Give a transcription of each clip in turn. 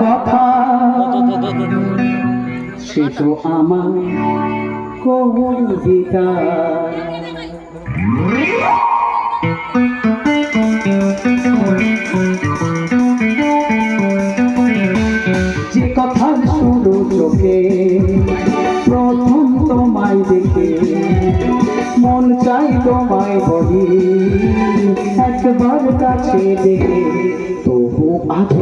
কথা। সে তো আমার কবিতা যে কথা শুরু চোখে, প্রথম তোমায় দেখে, মন চাই তোমায় বলি, একবার কাছে দেখে, তবু আজ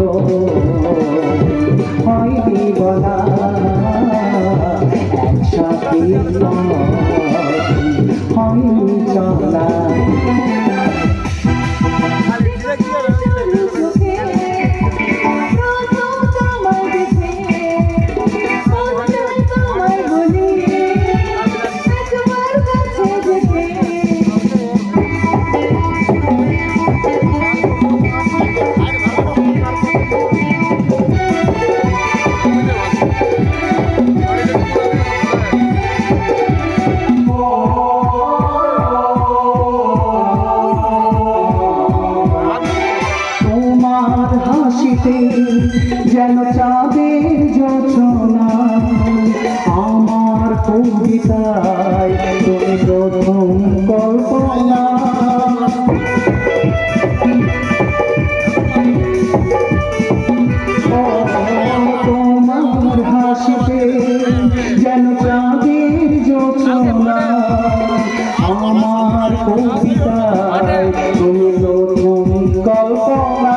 হাসিতে যেন চাঁদের যোচনা আমার কবিতায় তুমি প্রথম কল্পনা। তোমার হাসিতে যেন চাঁদের যোচনা আমার কবিতায় তুমি প্রথম কল্পনা।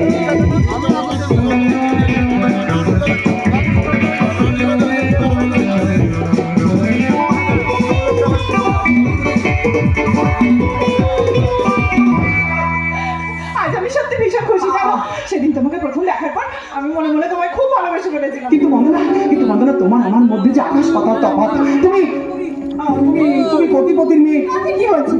আমি মনে মনে তোমায় খুব ভালোবেসে ফেলেছিলাম। কিন্তু বন্দনা কিন্তু বন্দনা তোমার আমার মধ্যে যে আকাশ পাতাল তফাৎ তুমি আহ, তুমি তুমি কোটিপতির মেয়ে। কি হয়েছে?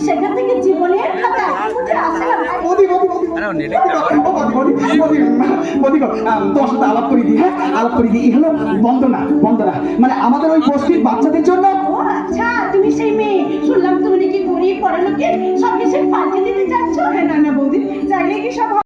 সেখান থেকে জীবনের তোমার সাথে আলাপ করে দিই হ্যাঁ? আলাপ করে দিই হলো বন্দনা বন্দনা। মানে আমাদের ওই বস্তির বাচ্চাদের জন্য আচ্ছা তুমি সেই মেয়ে। হ্যাঁ না না বৌদি? চাইলে কি সব